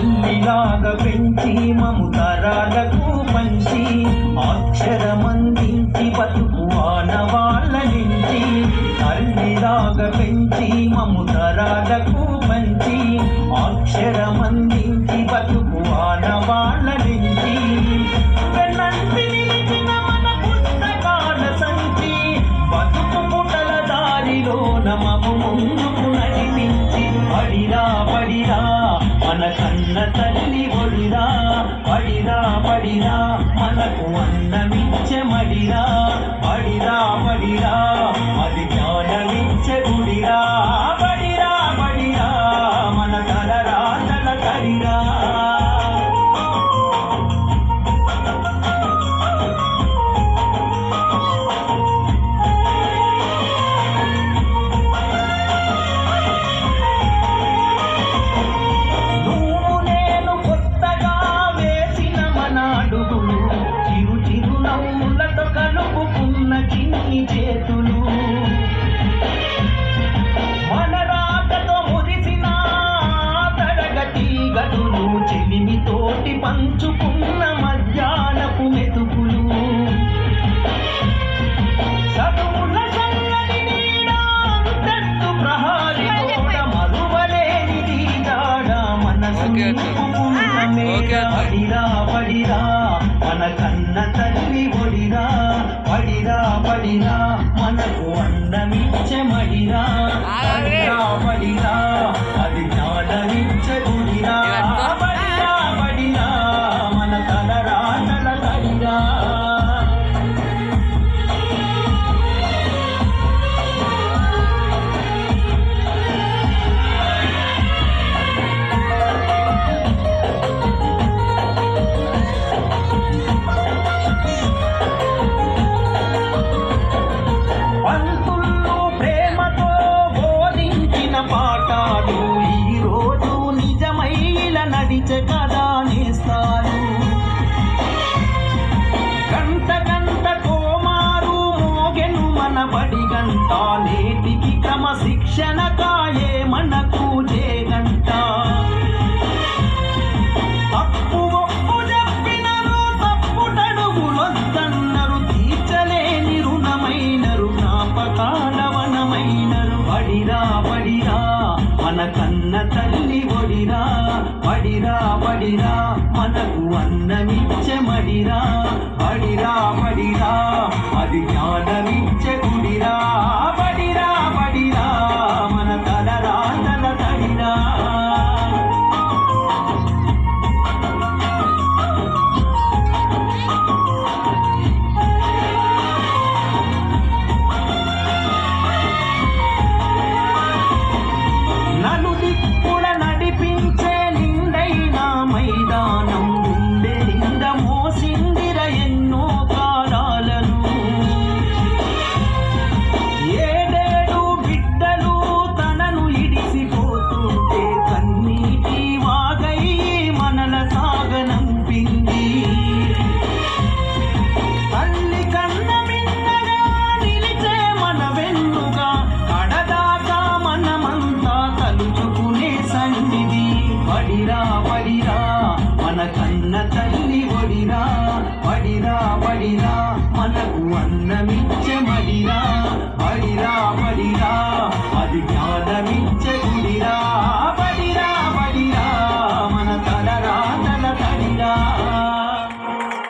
తల్లిలాగా పెంచి మము తరాలకు పంచి అక్షరమందించి బతుకు ఆనవాళ్ళ నుంచి తల్లిలాగా పెంచి మము తరాలకు పంచి అక్షరమందించి బతుకు ఆనవాళ్ళ కన్న తల్లి ఒడిరా పడిరా పడిరా మనకు అన్నమిచ్చే మడిరా పడిరా పడిరా అది జ్ఞానమిచ్చే గుడిరా. గదులు చెలిమితోటి పంచుకున్న మధ్యాహ్నపు మెతుకులు. చదువుల సంగతి ప్రహారి మరువలేనిది మనసు. పడిరా పడిరా మన కన్న తల్లి ఒడిరా. పడిరా పడిరా మనకు అన్నమిచ్చే మడిరా. పడిరా నడిచే కదా నేస్తారు గంట గంట కోమారు మోగెను మన బడి గంట. నేటికి క్రమశిక్షణ కాయే మనకు జేగంట తప్పు ఒప్పు చెప్పినరు తప్పుటడుగులొద్దన్నరు తీర్చలేని రుణమైనరు జ్ఞాపకాల వనమైనరు పడిరా పడిరా మన కన్న తల్లి ఒడిరా పడిరా పడిరా మనకు అన్నమిచ్చ మడిరా పడిరా పడిరా అది జ్ఞానమిచ్చే